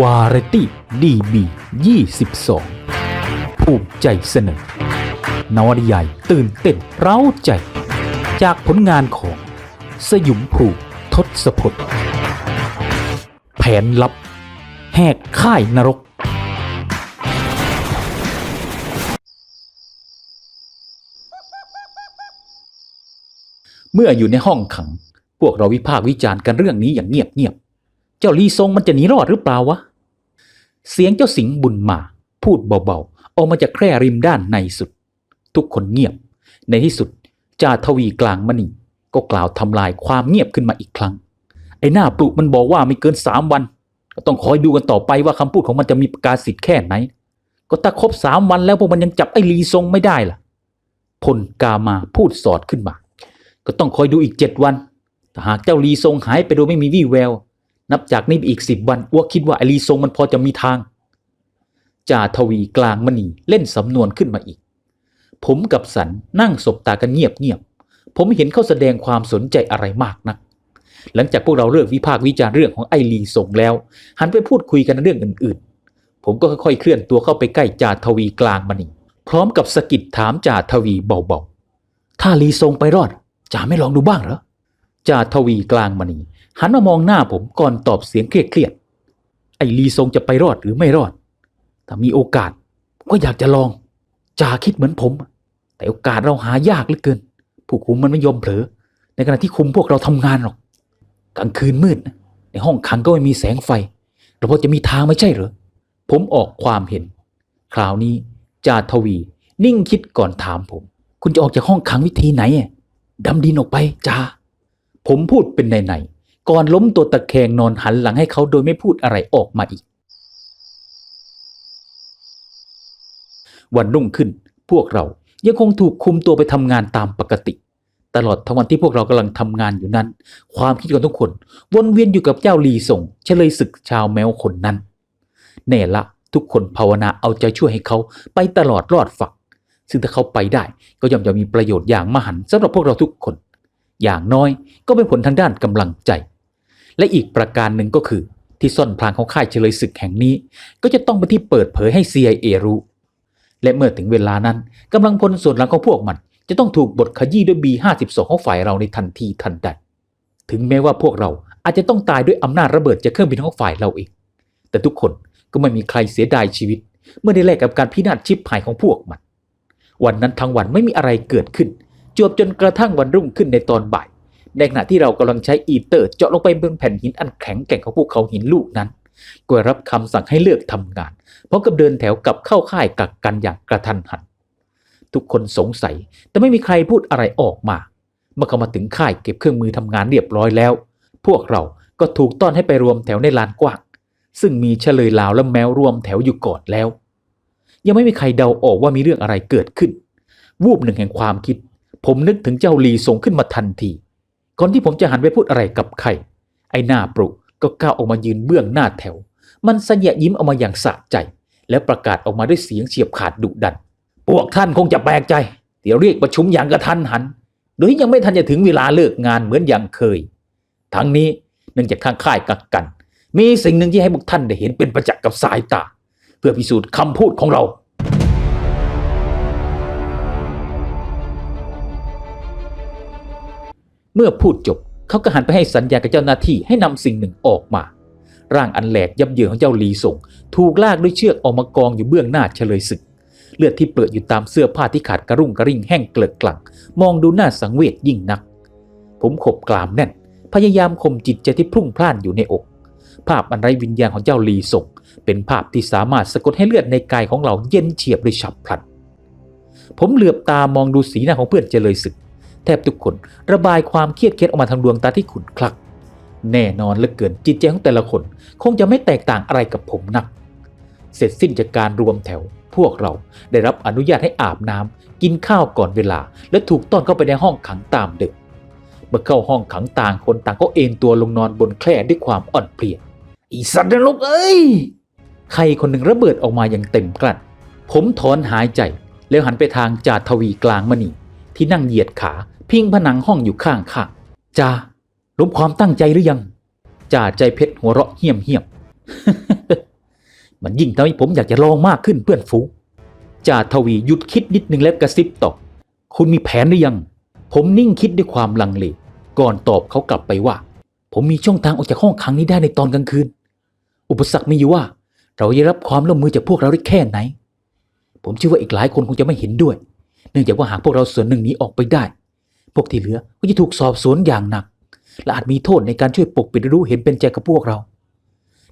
วาไรตี้ดีบี22 ภูมิใจเสนอนวนิยายตื่นเต้นเร้าใจ จากผลงานของสยุมภูทศพลแผนลับ แหกค่ายนรก เมื่ออยู่ในห้องขัง พวกเราวิพากษ์วิจารณ์กันเรื่องนี้อย่างเงียบๆ เจ้าลีซงมันจะหนีรอดหรือเปล่าวะ เสียงเจ้าสิงห์บุญมา พูดเบาๆ ออกมาจากแคร่ริมด้านในสุด ทุกคนเงียบ ในที่สุดจ่าทวีกลางมณีก็กล่าวทำลายความเงียบขึ้นมาอีกครั้ง ไอ้หน้าปลุกมันบอกว่าไม่เกินสามวัน ก็ต้องคอยดูกันต่อไปว่าคำพูดของมันจะมีประกาศสิทธิ์แค่ไหน ก็ถ้าครบสามวันแล้วพวกมันยังจับไอ้ลีซงไม่ได้ล่ะ พลกามาพูดสอดขึ้นมา ก็ต้องคอยดูอีกเจ็ดวันถ้าหากเจ้าลีซงหายไปโดยไม่มีวี่แวว นับจากนี้ไปอีกสิบวันอ้วกคิดว่าไอลีซงมันพอจะมีทางจ่าทวีกลางมณีเล่นสำนวนขึ้นมาอีก ผมกับสันนั่งสบตากันเงียบเงียบผมเห็นเขาแสดงความสนใจอะไรมากนัก หลังจากพวกเราเลิกวิพากษ์วิจารณ์เรื่องของไอลีซงแล้ว หันไปพูดคุยกันเรื่องอื่นๆ ผมก็ค่อยๆเคลื่อนตัวเข้าไปใกล้จ่าทวีกลางมณีพร้อมกับสะกิดถามจ่าทวีเบาๆ ถ้าลีซงไปรอดจ่าไม่ลองดูบ้างเหรอจ่าทวีกลางมณี หันมามองหน้าผมก่อนตอบเสียงเครียดๆไอ้ลีซงจะไปรอดหรือไม่รอด ถ้ามีโอกาสก็อยากจะลองจ่าคิดเหมือนผม แต่โอกาสเราหายากเหลือเกิน ผู้คุมมันไม่ยอมเผลอ ในขณะที่คุมพวกเราทำงานหรอก กลางคืนมืด ในห้องขังก็ไม่มีแสงไฟเราพอจะมีทางไม่ใช่เหรอ ผมออกความเห็น คราวนี้จ่าทวี นิ่งคิดก่อนถามผม คุณจะออกจากห้องขังวิธีไหนดำดินออกไปจ่าผมพูดเป็นในๆ ก่อนล้มตัวตะแคงนอนหันหลังให้เขาโดยไม่พูดอะไรออกมาอีก วันรุ่งขึ้นพวกเรายังคงถูกคุมตัวไปทำงานตามปกติ ตลอดทั้งวันที่พวกเรากำลังทำงานอยู่นั้น ความคิดของทุกคน วนเวียนอยู่กับเจ้าลีส่งเฉลยศึกชาวแมวคนนั้นแน่ละทุกคนภาวนาเอาใจช่วยให้เขาไปตลอดรอดฝัก ซึ่งถ้าเขาไปได้ก็ย่อมจะมีประโยชน์อย่างมหันสำหรับพวกเราทุกคน อย่างน้อยก็เป็นผลทางด้านกำลังใจ และอีกประการหนึ่งก็คือที่ซ่อนพลางของค่ายเฉลยศึกแห่งนี้ ก็จะต้องเป็นที่เปิดเผยให้ CIA รู้ และเมื่อถึงเวลานั้นกำลังพลส่วนหลังของพวกมัน จะต้องถูกบทขยี้ด้วย B52 ของฝ่ายเราในทันทีทันใด ถึงแม้ว่าพวกเราอาจจะต้องตายด้วยอำนาจระเบิดจากเครื่องบินของฝ่ายเราเอง แต่ทุกคนก็ไม่มีใครเสียดายชีวิต เมื่อได้แลกกับการพินาศชิบหายของพวกมัน วันนั้นทั้งวันไม่มีอะไรเกิดขึ้น จวบจนกระทั่งวันรุ่งขึ้นในตอนบ่าย ในขณะที่เรากำลังใช้อีเตอร์เจาะลงไปบนแผ่นหินอันแข็งแกร่งของภูเขาหินลูกนั้นก็รับคำสั่งให้เลิกทำงานพร้อมกับเดินแถวกลับเข้าค่ายกักกันอย่างกระทันหัน ทุกคนสงสัยแต่ไม่มีใครพูดอะไรออกมาเมื่อเขามาถึงค่ายเก็บเครื่องมือทำงานเรียบร้อยแล้ว พวกเราก็ถูกต้อนให้ไปรวมแถวในลานกว้างซึ่งมีเฉลยลาวและแมวรวมแถวอยู่ก่อนแล้ว ยังไม่มีใครเดาออกว่ามีเรื่องอะไรเกิดขึ้น วูบหนึ่งแห่งความคิด ผมนึกถึงเจ้าลีส่งขึ้นมาทันที ก่อนที่ผมจะหันไปพูดอะไรกับใคร ไอ้หน้าปรุก็ก้าวออกมายืนเบื้องหน้าแถว มันเสยยิ้มออกมาอย่างสะใจ แล้วประกาศออกมาด้วยเสียงเฉียบขาดดุดัน พวกท่านคงจะแปลกใจเดี๋ยวเรียกประชุมอย่างกระทันหัน โดยยังไม่ทันจะถึงเวลาเลิกงานเหมือนอย่างเคย ทั้งนี้เนื่องจากข้างค่ายกักกัน มีสิ่งหนึ่งที่ให้พวกท่านได้เห็นเป็นประจักษ์กับสายตา เพื่อพิสูจน์คำพูดของเรา เมื่อพูดจบเขาก็หันไปให้สัญญากับเจ้าหน้าที่ให้นำสิ่งหนึ่งออกมา ร่างอันแหลกยับเยินของเจ้าลีส่ง ถูกลากด้วยเชือกออกมากองอยู่เบื้องหน้าเฉลยศึก เลือดที่เปื้อนอยู่ตามเสื้อผ้าที่ขาดกระรุ่งกระริ่งแห้งเกลือกกลังมองดูหน้าสังเวชยิ่งนัก ผมขบกลามแน่น พยายามข่มจิตใจที่พรุ่งพล่านอยู่ในอก ภาพอันไร้วิญญาณของเจ้าลีส่ง เป็นภาพที่สามารถสะกดให้เลือดในกายของเราเย็นเฉียบโดยฉับพลันผมเหลือบตามองดูสีหน้าของเพื่อนเจริญศึก ทบทุกคน ระบายความเครียดเครียดออกมาทางดวงตาที่ขุ่นคลัก แน่นอนเหลือเกินจิตใจของแต่ละคน คงจะไม่แตกต่างอะไรกับผมนัก เสร็จสิ้นจากการรวมแถว พวกเราได้รับอนุญาตให้อาบน้ำกินข้าวก่อนเวลา และถูกต้อนเข้าไปในห้องขังตามเดิมเมื่อเข้าห้องขังต่างคนต่างก็เอนตัวลงนอนบนแคร่ด้วยความอ่อนเพลียอีสัตว์นรกเอ้ยใครคนหนึ่งระเบิดออกมาอย่างเต็มกลั้นผมถอนหายใจแล้วหันไปทางจ่าทวีกลางมณีที่นั่งเหยียดขา พิงผนังห้องอยู่ข้างข้างจ่ารู้ความตั้งใจหรือยังจ่าใจเพชรหัวเราะเหี้ยมเหี้ยมมันยิ่งทำให้ผมอยากจะลองมากขึ้นเพื่อนฟูจ่าทวีหยุดคิดนิดนึงแล้วกระซิบตอบคุณมีแผนหรือยัง ผมนิ่งคิดด้วยความลังเลก่อนตอบเขากลับไปว่า ผมมีช่องทางออกจากห้องขังนี้ได้ในตอนกลางคืน อุปสรรคมีอยู่ว่า เราจะรับความร่วมมือจากพวกเราได้แค่ไหน ผมเชื่อว่าอีกหลายคนคงจะไม่เห็นด้วย เนื่องจากว่าหากพวกเราส่วนหนึ่งหนีออกไปได้ พวกที่เหลือก็จะถูกสอบสวนอย่างหนัก และอาจมีโทษในการช่วยปกปิดรู้เห็นเป็นใจกับพวกเรา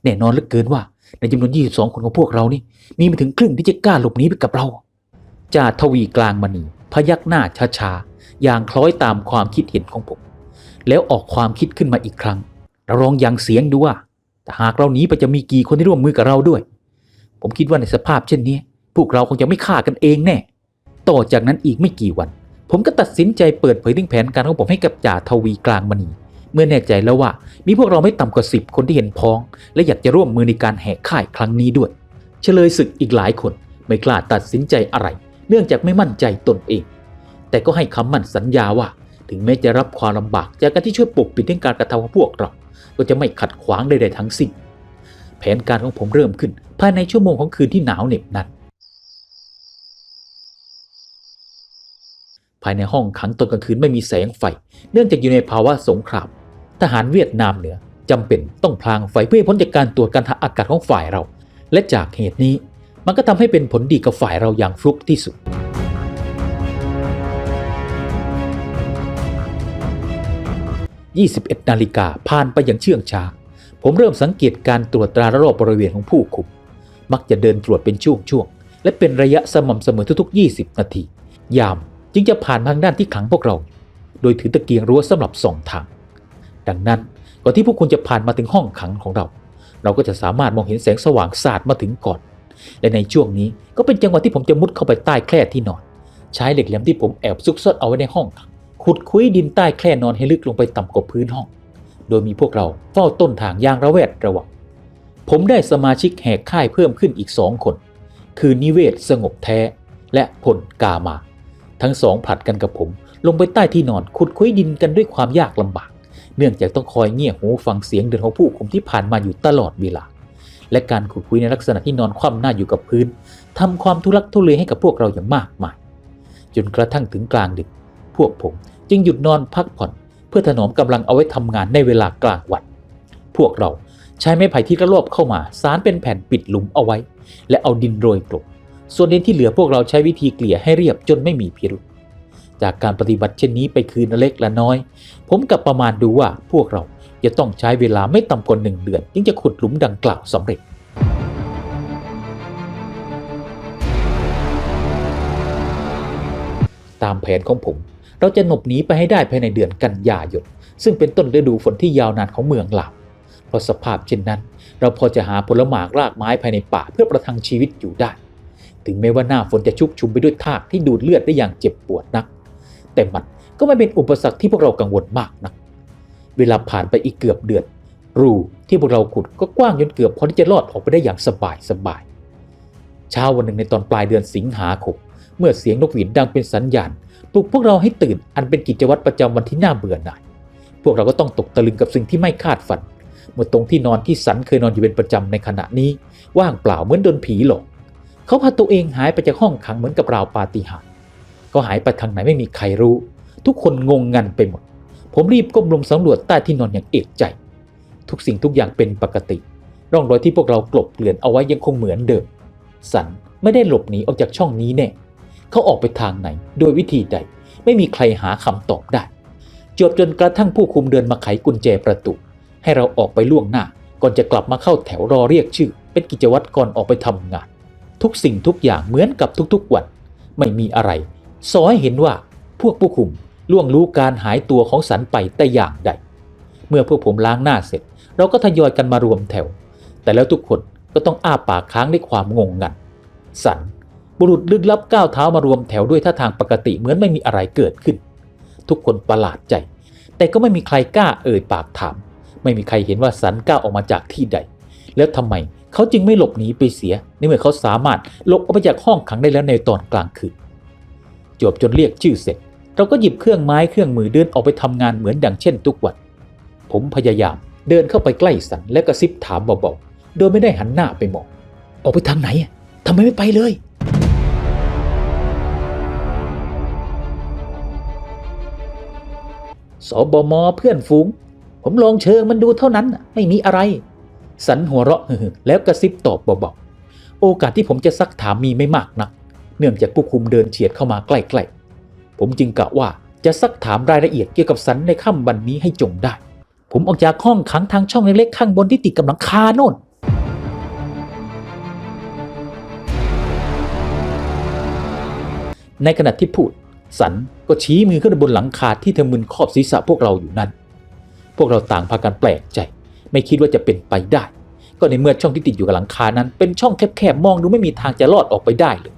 แน่นอนเหลือเกินว่าในจำนวน 22 คนของพวกเรานี่ มีไม่ถึงครึ่งที่จะกล้าหลบหนีไปกับเราจ่าทวีกลางมณีพยักหน้าช้าๆอย่างคล้อยตามความคิดเห็นของผม แล้วออกความคิดขึ้นมาอีกครั้งเราลองยังเสียงดูว่าแต่หากเราหนีไปจะมีกี่คนที่ร่วมมือกับเราด้วย ผมคิดว่าในสภาพเช่นนี้ พวกเราคงจะไม่ฆ่ากันเองแน่ ต่อจากนั้นอีกไม่กี่วัน ผมก็ตัดสินใจเปิดเผยถึงแผนการของผมให้กับจ่าทวีกลางมณีเมื่อแน่ใจแล้วว่า มีพวกเราไม่ต่ำกว่าสิบคนที่เห็นพ้อง และอยากจะร่วมมือในการแหกค่ายครั้งนี้ด้วย เฉลยศึกอีกหลายคนไม่กล้าตัดสินใจอะไร เนื่องจากไม่มั่นใจตนเอง แต่ก็ให้คำมั่นสัญญาว่า ถึงแม้จะรับความลำบากจากการที่ช่วยปกปิดเรื่องการกระทำของพวกเรา ก็จะไม่ขัดขวางใดๆทั้งสิ้นแผนการของผมเริ่มขึ้น ภายในชั่วโมงของคืนที่หนาวเหน็บนั้น ภายในห้องขังตอนกลางคืนไม่มีแสงไฟ เนื่องจากอยู่ในภาวะสงคราม ทหารเวียดนามเหนือจำเป็นต้องพลางไฟเพื่อพ้นจากการตรวจการทางอากาศของฝ่ายเรา และจากเหตุนี้มันก็ทำให้เป็นผลดีกับฝ่ายเราอย่างฟลุกที่สุด 21 นาฬิกาผ่านไปอย่างเชื่องช้า ผมเริ่มสังเกตการตรวจตรารอบบริเวณของผู้คุม มักจะเดินตรวจเป็นช่วงๆ และเป็นระยะสม่ำเสมอทุกๆ 20 นาที ยาม จึงจะผ่านทางด้านที่ขังพวกเรา โดยถือตะเกียงรั้วสำหรับส่องทาง ดังนั้นก่อนที่พวกคุณจะผ่านมาถึงห้องขังของเรา เราก็จะสามารถมองเห็นแสงสว่างสาดมาถึงก่อน และในช่วงนี้ก็เป็นจังหวะที่ผมจะมุดเข้าไปใต้แคร่ที่นอน ใช้เหล็กแหลมที่ผมแอบซุกซ่อนเอาไว้ในห้องขังขุดคุ้ยดินใต้แคร่นอนให้ลึกลงไปต่ำกว่าพื้นห้อง โดยมีพวกเราเฝ้าต้นทางอย่างระแวดระวัง ผมได้สมาชิกแหกค่ายเพิ่มขึ้นอีกสองคน คือนิเวศสงบแท้และผลกามา ทั้งสองผลัดกันกับผม ลงไปใต้ที่นอนขุดคุ้ยดินกันด้วยความยากลำบาก เนื่องจากต้องคอยเงี่ยหูฟังเสียงเดินของผู้คุมที่ผ่านมาอยู่ตลอดเวลา และการขุดคุยในลักษณะที่นอนคว่ำหน้าอยู่กับพื้นทำความทุลักทุเลให้กับพวกเราอย่างมากมาย จนกระทั่งถึงกลางดึก พวกผมจึงหยุดนอนพักผ่อน เพื่อถนอมกำลังเอาไว้ทำงานในเวลากลางวัน พวกเราใช้ไม้ไผ่ที่ระลอบเข้ามา สารเป็นแผ่นปิดหลุมเอาไว้ และเอาดินโรยกลบ ส่วนดินที่เหลือพวกเราใช้วิธีเกลี่ยให้เรียบจนไม่มีพิรุษจากการปฏิบัติเช่นนี้ไปคืนเล็กละน้อย ผมกับประมาณดูว่าพวกเราจะต้องใช้เวลาไม่ต่ำกว่าหนึ่งเดือนจึงจะขุดหลุมดังกล่าวสำเร็จ ตามแผนของผม เราจะหลบหนีไปให้ได้ภายในเดือนกันยายนซึ่งเป็นต้นฤดูฝนที่ยาวนานของเมืองหลาวเพราะสภาพเช่นนั้น เราพอจะหาผลหมากรากไม้ภายในป่าเพื่อประทังชีวิตอยู่ได้ ถึงแม้ว่าหน้าฝนจะชุกชุมไปด้วยทากที่ดูดเลือดได้อย่างเจ็บปวดนัก แต่มันก็ไม่เป็นอุปสรรคที่พวกเรากังวลมากนัก เวลาผ่านไปอีกเกือบเดือน รูที่พวกเราขุดก็กว้างจนเกือบพอที่จะรอดออกไปได้อย่างสบายสบายเช้าวันหนึ่งในตอนปลายเดือนสิงหาคมเมื่อเสียงนกหวีดดังเป็นสัญญาณปลุกพวกเราให้ตื่นอันเป็นกิจวัตรประจำวันที่น่าเบื่อหน่าย พวกเราก็ต้องตกตะลึงกับสิ่งที่ไม่คาดฝัน เมื่อตรงที่นอนที่สันเคยนอนอยู่เป็นประจำในขณะนี้ ว่างเปล่าเหมือนโดนผีหลอก เขาพาตัวเองหายไปจากห้องขังเหมือนกับราวปาฏิหาริย์เขาหายไปทางไหนไม่มีใครรู้ ทุกคนงงงันไปหมด ผมรีบก้มลงสำรวจใต้ที่นอนอย่างเอกใจ ทุกสิ่งทุกอย่างเป็นปกติ ร่องรอยที่พวกเรากลบเกลื่อนเอาไว้ยังคงเหมือนเดิม สันไม่ได้หลบหนีออกจากช่องนี้แน่ เขาออกไปทางไหน โดยวิธีใด ไม่มีใครหาคำตอบได้ จบจนกระทั่งผู้คุมเดินมาไขกุญแจประตู ให้เราออกไปล่วงหน้า ก่อนจะกลับมาเข้าแถวรอเรียกชื่อ เป็นกิจวัตรก่อนออกไปทำงาน ทุกสิ่งทุกอย่างเหมือนกับทุกๆวันไม่มีอะไรสอให้เห็นว่าพวกผู้คุมล่วงรู้การหายตัวของสันไปแต่อย่างใด เมื่อพวกผมล้างหน้าเสร็จ เราก็ทยอยกันมารวมแถว แต่แล้วทุกคนก็ต้องอ้าปากค้างด้วยความงงงัน สัน บุรุษลึกลับก้าวเท้ามารวมแถวด้วยท่าทางปกติเหมือนไม่มีอะไรเกิดขึ้น ทุกคนประหลาดใจ แต่ก็ไม่มีใครกล้าเอ่ยปากถาม ไม่มีใครเห็นว่าสันก้าวออกมาจากที่ใด แล้วทำไม เขาจึงไม่หลบหนีไปเสียในเมื่อเขาสามารถหลบออกไปจากห้องขังได้แล้วในตอนกลางคืนจบจนเรียกชื่อเสร็จ เราก็หยิบเครื่องไม้เครื่องมือเดินออกไปทำงานเหมือนดังเช่นทุกวัน ผมพยายามเดินเข้าไปใกล้สันและกระซิบถามเบาๆ โดยไม่ได้หันหน้าไปมอง ออกไปทางไหนทำไมไม่ไปเลย สบมเพื่อนฝูง ผมลองเชิงมันดูเท่านั้นไม่มีอะไร สันหัวเราะแล้วกระซิบตอบเบาๆโอกาสที่ผมจะซักถามมีไม่มากนัก เนื่องจากผู้คุมเดินเฉียดเข้ามาใกล้ๆ ผมจึงกะว่าจะซักถามรายละเอียดเกี่ยวกับสันในค่ำวันนี้ให้จงได้ ผมออกจากห้องขังทางช่องเล็กๆข้างบนที่ติดกับหลังคาโน่นในขณะที่พูด สันก็ชี้มือขึ้นไปบนหลังคาที่เธอมึนครอบศีรษะพวกเราอยู่นั้น พวกเราต่างพากันแปลกใจ ไม่คิดว่าจะเป็นไปได้ ก็ในเมื่อช่องที่ติดอยู่กับหลังคานั้น เป็นช่องแคบๆมองดูไม่มีทางจะลอดออกไปได้เลย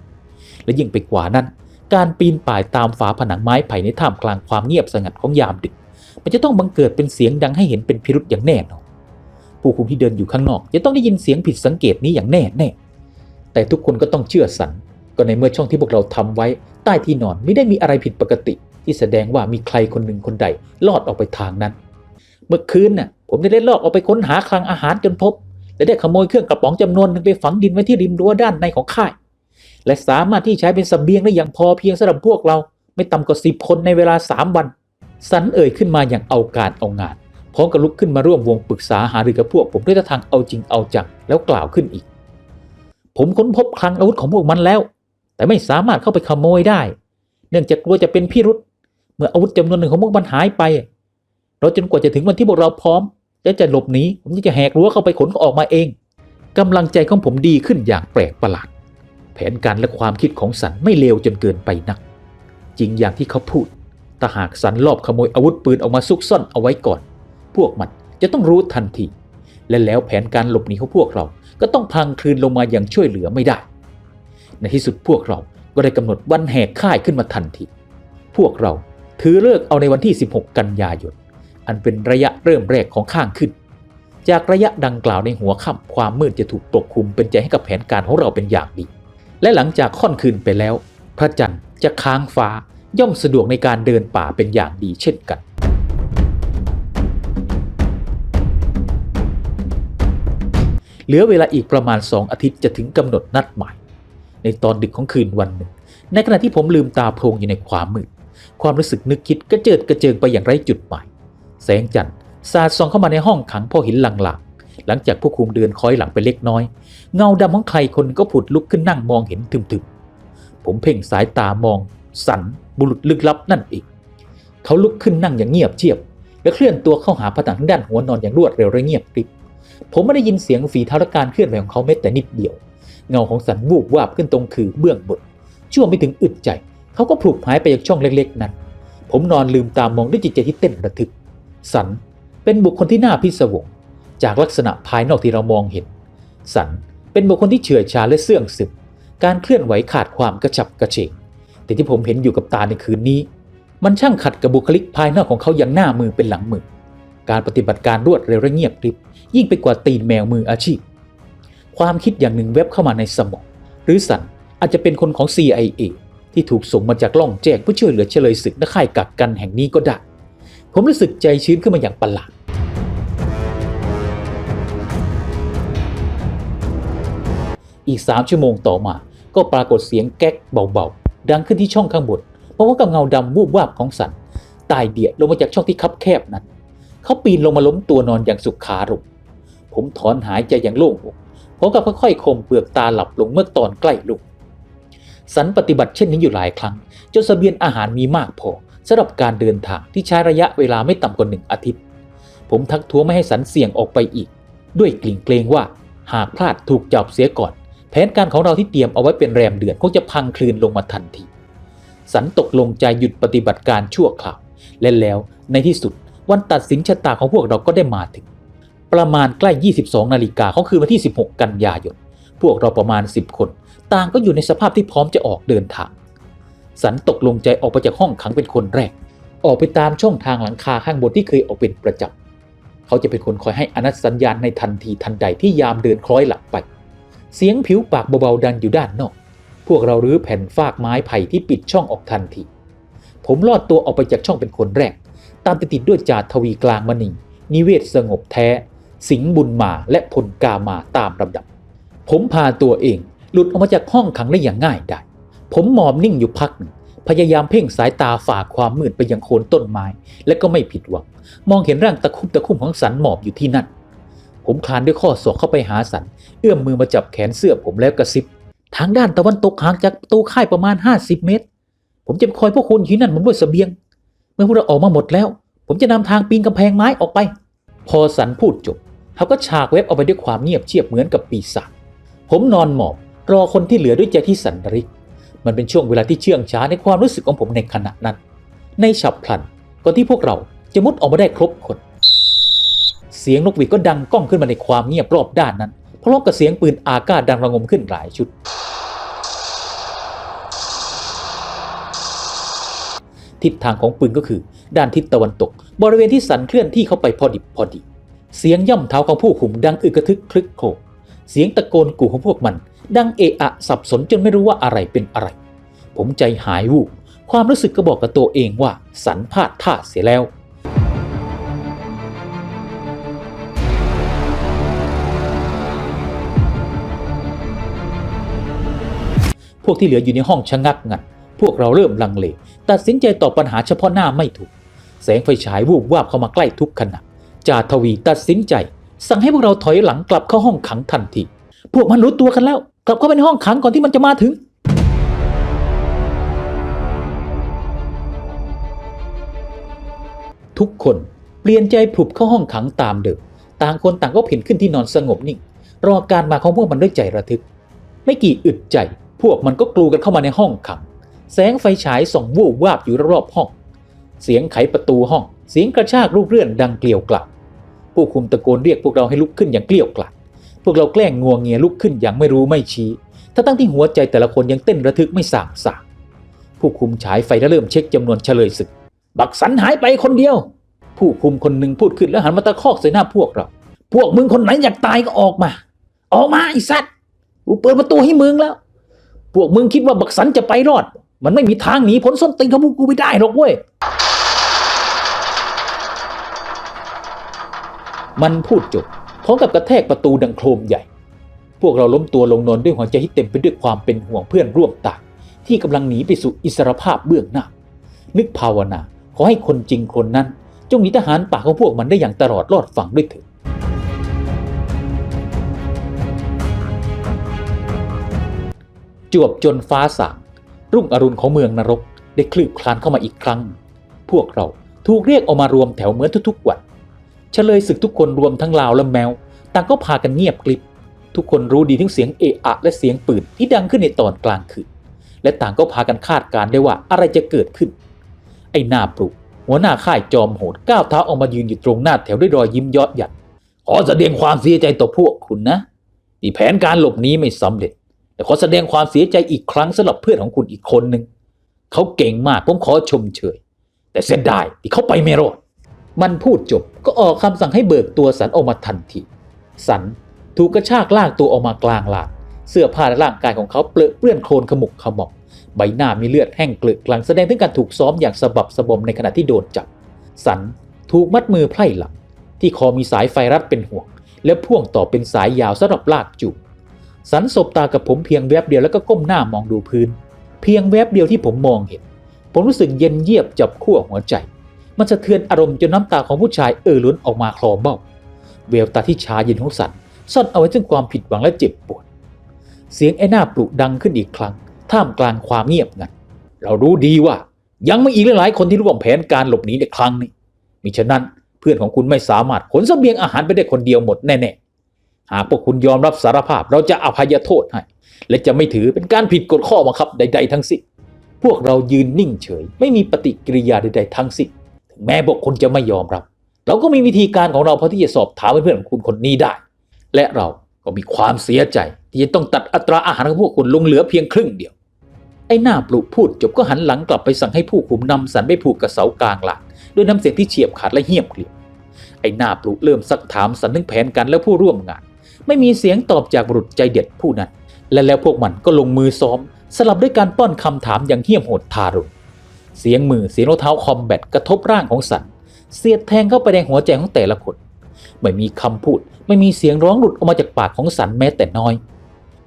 และยิ่งไปกว่านั้น การปีนป่ายตามฝาผนังไม้ไผ่ในท่ามกลางความเงียบสงัดของยามดึกมันจะต้องบังเกิดเป็นเสียงดังให้เห็นเป็นพิรุษอย่างแน่นอนผู้คุมที่เดินอยู่ข้างนอกจะต้องได้ยินเสียงผิดสังเกตนี้อย่างแน่แน่แต่ทุกคนก็ต้องเชื่อสันก็ในเมื่อช่องที่พวกเราทำไว้ ใต้ที่นอนไม่ได้มีอะไรผิดปกติ ที่แสดงว่ามีใครคนหนึ่งคนใดลอดออกไปทางนั้น เมื่อคืนน่ะผมได้เล็ดลอกออกไปค้นหาคลังอาหารจนพบ และได้ขโมยเครื่องกระป๋องจำนวนหนึ่งไปฝังดินไว้ที่ริมรั้วด้านในของค่าย และสามารถที่ใช้เป็นสเสบียงได้อย่างพอเพียงสำหรับพวกเราไม่ต่ำกว่าสิบคนในเวลาสามวัน สันเอ่ยขึ้นมาอย่างเอาการเอางานพร้อมกับลุกขึ้นมาร่วมวงปรึกษาหารือกับพวกผมด้วยท่าทางเอาจริงเอาจังแล้วกล่าวขึ้นอีก ผมค้นพบคลังอาวุธของพวกมันแล้ว แต่ไม่สามารถเข้าไปขโมยได้ เนื่องจากกลัวจะเป็นพิรุษเมื่ออาวุธจำนวนหนึ่งของพวกมันหายไป เราจนกว่าจะถึงวันที่พวกเราพร้อมและจะหลบหนีผมจะแหกรั้วเข้าไปขนเขาออกมาเองกำลังใจของผมดีขึ้นอย่างแปลกประหลาด แผนการและความคิดของสันไม่เลวจนเกินไปนัก จริงอย่างที่เขาพูดถ้าหากสันลอบขโมยอาวุธปืนออกมาซุกซ่อนเอาไว้ก่อน พวกมันจะต้องรู้ทันที และแล้วแผนการหลบหนีของพวกเรา ก็ต้องพังคลืนลงมาอย่างช่วยเหลือไม่ได้ ในที่สุดพวกเราก็ได้กำหนดวันแหกค่ายขึ้นมาทันที พวกเราถือเลิกเอาในวันที่ 16 กันยายน อันเป็นระยะเริ่มแรกของข้างขึ้น จากระยะดังกล่าวในหัวค่ำความมืดจะถูกปกคลุมเป็นใจให้กับแผนการของเราเป็นอย่างดี และหลังจากค่อนคืนไปแล้ว พระจันทร์จะค้างฟ้าย่อมสะดวกในการเดินป่าเป็นอย่างดีเช่นกัน เหลือเวลาอีกประมาณสองอาทิตย์จะถึงกำหนดนัดหมาย ในตอนดึกของคืนวันหนึ่ง ในขณะที่ผมลืมตาโพลงอยู่ในความมืด ความรู้สึกนึกคิดกระเจิดกระเจิงไปอย่างไร้จุดหมาย แสงจันทร์สาดส่องเข้ามาในห้องขังพ่อห็นหลางๆหลังจากผู้คุมเดินคอยหลังไปเล็กน้อย เงาดำของใครคนก็ผุดลุกขึ้นนั่งมองเห็นทึมๆ ผมเพ่งสายตามอง สันบุรุษลึกลับนั่นเองเขาลุกขึ้นนั่งอย่างเงียบเชียบ และเคลื่อนตัวเข้าหาผนังด้านหัวนอนอย่างรวดเร็วและเงียบกริบ ผมไม่ได้ยินเสียงฝีเท้าและการเคลื่อนไหวของเขาแม้แต่นิดเดียว เงาของสันวูบวาบขึ้นตรงคือเบื้องบนชั่วไม่ถึงอึดใจ เขาก็พลุบหายไปจากช่องเล็กๆ นั้น ผมนอนลืมตามองด้วยจิตใจที่เต้นระทึก สันเป็นบุคคลที่น่าพิศวงจากลักษณะภายนอกที่เรามองเห็น สันเป็นบุคคลที่เฉื่อยชาและเสื่องซึมการเคลื่อนไหวขาดความกระฉับกระเฉงแต่ที่ผมเห็นอยู่กับตาในคืนนี้ มันช่างขัดกับบุคลิกภายนอกของเขาอย่างหน้ามือเป็นหลังมือ การปฏิบัติการรวดเร็วและเงียบกริบ ยิ่งไปกว่าตีนแมวมืออาชีพ ความคิดอย่างหนึ่งแวบเข้ามาในสมอง หรือสันอาจจะเป็นคนของ CIA ที่ถูกส่งมาจากล่องแจ้งเพื่อช่วยเหลือเฉลยศึกณค่ายกักกันแห่งนี้ก็ได้ ผมรู้สึกใจชื้นขึ้นมาอย่างประหลาดอีกสามชั่วโมงต่อมา ก็ปรากฏเสียงแก๊กเบาๆ ดังขึ้นที่ช่องข้างบน เพราะว่ากับเงาดำวูบวาบของสันตายเดียดลงมาจากช่องที่คับแคบนั้น เขาปีนลงมาล้มตัวนอนอย่างสุขขารุมผมถอนหายใจอย่างโล่งอกพร้อมกับค่อยๆคมเปลือกตาหลับลงเมื่อตอนใกล้ลุกสันปฏิบัติเช่นนี้อยู่หลายครั้ง จนเสบียงอาหารมีมากพอ สำหรับการเดินทางที่ใช้ระยะเวลาไม่ต่ำกว่าหนึ่งอาทิตย์ ผมทักท้วงไม่ให้สันเสี่ยงออกไปอีก ด้วยกลิ่งเกรงว่าหากพลาดถูกจับเสียก่อน แผนการของเราที่เตรียมเอาไว้เป็นแรมเดือนคงจะพังคลืนลงมาทันที สันตกลงใจหยุดปฏิบัติการชั่วคราวและแล้วในที่สุดวันตัดสินชะตาของพวกเราก็ได้มาถึง ประมาณใกล้ 22 นาฬิกาของคืนวันที่ 16 กันยายน พวกเราประมาณ 10 คน ต่างก็อยู่ในสภาพที่พร้อมจะออกเดินทาง สันตกลงใจออกไปจากห้องขังเป็นคนแรก ออกไปตามช่องทางหลังคาข้างบนที่เคยออกเป็นประจำเขาจะเป็นคนคอยให้อนัตสัญญาณในทันทีทันใดที่ยามเดินคล้อยหลังไป เสียงผิวปากเบาๆดังอยู่ด้านนอก พวกเรารื้อแผ่นฟากไม้ไผ่ที่ปิดช่องออกทันที ผมลอดตัวออกไปจากช่องเป็นคนแรก ตามติดด้วยจาทวีกลางมณีนิเวศสงบแท้ สิงบุญมาและพลกามาตามลำดับ ผมพาตัวเองหลุดออกมาจากห้องขังได้อย่างง่ายได้ ผมหมอบนิ่งอยู่พักหนึ่งพยายามเพ่งสายตาฝ่าความมืดไปยังโคนต้นไม้ และก็ไม่ผิดหวัง มองเห็นร่างตะคุ่มตะคุ่มของสันหมอบอยู่ที่นั่น ผมคลานด้วยข้อศอกเข้าไปหาสัน เอื้อมมือมาจับแขนเสื้อผมแล้วกระซิบ ทางด้านตะวันตกห่างจากประตูค่ายประมาณ 50 เมตร ผมจะคอยพวกคุณที่นั่นผมด้วยเสบียง เมื่อพวกเราออกมาหมดแล้ว ผมจะนำทางปีนกำแพงไม้ออกไป พอสันพูดจบเขาก็ฉากเว็บออกไปด้วยความเงียบเชียบเหมือนกับปีศาจผมนอนหมอบ รอคนที่เหลือด้วยใจที่สันดริก มันเป็นช่วงเวลาที่เชื่องช้าในความรู้สึกของผมในขณะนั้น ในฉับพลันก่อนที่พวกเราจะมุดออกมาได้ครบคน เสียงนกหวีดก็ดังก้องขึ้นมาในความเงียบรอบด้านนั้นพร้อมกับเสียงปืนอากาศดังระงมขึ้นหลายชุด ทิศทางของปืนก็คือ ด้านทิศตะวันตก บริเวณที่สันเคลื่อนที่เข้าไปพอดิบพอดี เสียงย่ำเท้าของผู้คุมดังอึกกระทึกคลึกโครเสียงตะโกนกู่ของพวกมัน ดังเอะอะสับสนจนไม่รู้ว่าอะไรเป็นอะไร ผมใจหายวูบความรู้สึกก็บอกกับตัวเองว่าสันพาดท่าเสียแล้วพวกที่เหลืออยู่ในห้องชะงักงัน พวกเราเริ่มลังเล ตัดสินใจตอบปัญหาเฉพาะหน้าไม่ถูก แสงไฟฉายวูบวาบเข้ามาใกล้ทุกขณะ จ่าทวีตัดสินใจ สั่งให้พวกเราถอยหลังกลับเข้าห้องขังทันที พวกมันรู้ตัวกันแล้ว กลับเข้าไปในห้องขังก่อนที่มันจะมาถึง ทุกคนเปลี่ยนใจผุบเข้าห้องขังตามเดิมต่างคนต่างก็เพ่นขึ้นที่นอนสงบนิ่ง รอการมาของพวกมันด้วยใจระทึก ไม่กี่อึดใจ พวกมันก็กลูกันเข้ามาในห้องขัง แสงไฟฉายส่องวูบวาบอยู่รอบห้อง เสียงไขประตูห้อง เสียงกระชากลูกเรื่อนดังเกลียวกล่อมผู้คุมตะโกนเรียกพวกเราให้ลุกขึ้นอย่างเกลียวกล่อม พวกเราแกล้งงัวงเงียลุกขึ้นอย่างไม่รู้ไม่ชี้ถ้าตั้งที่หัวใจแต่ละคนยังเต้นระทึกไม่สางสางผู้คุมฉายไฟและเริ่มเช็คจำนวนเฉลยศึก บักสันหายไปคนเดียว ผู้คุมคนหนึ่งพูดขึ้นแล้วหันมาตะคอกใส่หน้าพวกเรา พวกมึงคนไหนอยากตายก็ออกมา ออกมาไอ้สัตว์กูเปิดประตูให้มึงแล้ว พวกมึงคิดว่าบักสันจะไปรอด มันไม่มีทางหนีพ้นส้นตีนของพวกกูไปได้หรอกเว้ยมันพูดจบ ร้อมกับกระแทกประตูดังโครมใหญ่ พวกเราล้มตัวลงนอนด้วยหัวใจที่เต็มไปด้วยความเป็นห่วงเพื่อนร่วมตายที่กำลังหนีไปสู่อิสรภาพเบื้องหน้า นึกภาวนาขอให้คนจริงคนนั้น จงหนีทหารป่าของพวกมันได้อย่างตลอดรอดฝั่งด้วยเถิดจวบจนฟ้าสางรุ่งอรุณของเมืองนรกได้คลืบคลานเข้ามาอีกครั้ง พวกเราถูกเรียกออกมารวมแถวเหมือนทุกๆวัน เฉลยศึกทุกคนรวมทั้งลาวและแมวต่างก็พากันเงียบกริบ ทุกคนรู้ดีถึงเสียงเอะอะและเสียงปืนที่ดังขึ้นในตอนกลางคืนและต่างก็พากันคาดการณ์ได้ว่าอะไรจะเกิดขึ้น ไอ้หน้าปลุกหัวหน้าค่ายจอมโหดก้าวเท้าออกมายืนอยู่ตรงหน้าแถวด้วยรอยยิ้มยอดหยัดขอแสดงความเสียใจต่อพวกคุณนะที่แผนการหลบหนีไม่สำเร็จ แต่ขอแสดงความเสียใจอีกครั้งสำหรับเพื่อนของคุณอีกคนหนึ่งเขาเก่งมากผมขอชมเชย แต่เสียดายที่เขาไปไม่รอด มันพูดจบก็ออกคำสั่งให้เบิกตัวสันออกมาทันทีสันถูกกระชากลากตัวออกมากลางลานเสื้อผ้าและร่างกายของเขาเปรอเปื้อนโคลนขมุกขมอกใบหน้ามีเลือดแห้งเกลือกกลังแสดงถึงการถูกซ้อมอย่างสะบับสะบมในขณะที่โดนจับ สันถูกมัดมือไพร่หลัง ที่คอมีสายไฟรัดเป็นห่วง และพ่วงต่อเป็นสายยาวสำหรับลากจูบสันสบตากับผมเพียงแวบเดียวแล้วก็ก้มหน้ามองดูพื้น เพียงแวบเดียวที่ผมมองเห็น ผมรู้สึกเย็นเยียบจับขั้วหัวใจ มันสะเทือนอารมณ์จนน้ำตาของผู้ชายเอ่อล้นออกมาคลอเบ้าแววตาที่ชาเย็นของสันซ่อนเอาไว้ซึ่งความผิดหวังและเจ็บปวด เสียงไอ้หน้าปลุกดังขึ้นอีกครั้ง ท่ามกลางความเงียบงันเรารู้ดีว่า ยังไม่อีกหลายคนที่ร่วมแผนการหลบหนีในครั้งนี้มิฉะนั้นเพื่อนของคุณไม่สามารถขนเสบียงอาหารไปได้คนเดียวหมดแน่ๆ หากพวกคุณยอมรับสารภาพเราจะอภัยโทษให้ และจะไม่ถือเป็นการผิดกฎข้อบังคับใด ๆ ทั้งสิ้น พวกเรายืนนิ่งเฉย ไม่มีปฏิกิริยาใด ๆ ทั้งสิ้น แม้พวกคุณจะไม่ยอมรับ เราก็มีวิธีการของเราพอที่จะสอบถามเพื่อนๆของคุณคนนี้ได้ และเราก็มีความเสียใจ ที่จะต้องตัดอัตราอาหารของพวกคุณลงเหลือเพียงครึ่งเดียว ไอ้หน้าปลุกพูดจบก็หันหลังกลับไปสั่งให้ผู้คุมนำสันไปผูกกับเสากลางหลังด้วยน้ำเสียงที่เฉียบขาดและเหี้ยมเกลียมไอ้หน้าปลุกเริ่มซักถามสันถึงแผนการและผู้ร่วมงาน ไม่มีเสียงตอบจากบุรุษใจเด็ดผู้นั้น และแล้วพวกมันก็ลงมือซ้อม สลับด้วยการป้อนคำถามอย่างเหี้ยมโหดทารุณ เสียงมือเสียงรองเท้าคอมแบทกระทบร่างของสันเสียดแทงเข้าไปในหัวใจของแต่ละคนไม่มีคำพูดไม่มีเสียงร้องหลุดออกมาจากปากของสันแม้แต่น้อย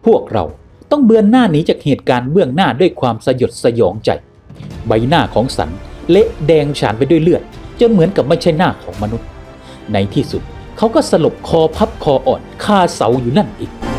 พวกเราต้องเบือนหน้าหนีจากเหตุการณ์เบื้องหน้าด้วยความสยดสยองใจ ใบหน้าของสันเละแดงฉานไปด้วยเลือด จนเหมือนกับไม่ใช่หน้าของมนุษย์ ในที่สุดเขาก็สลบคอพับคออ่อนคาเสาอยู่นั่นเอง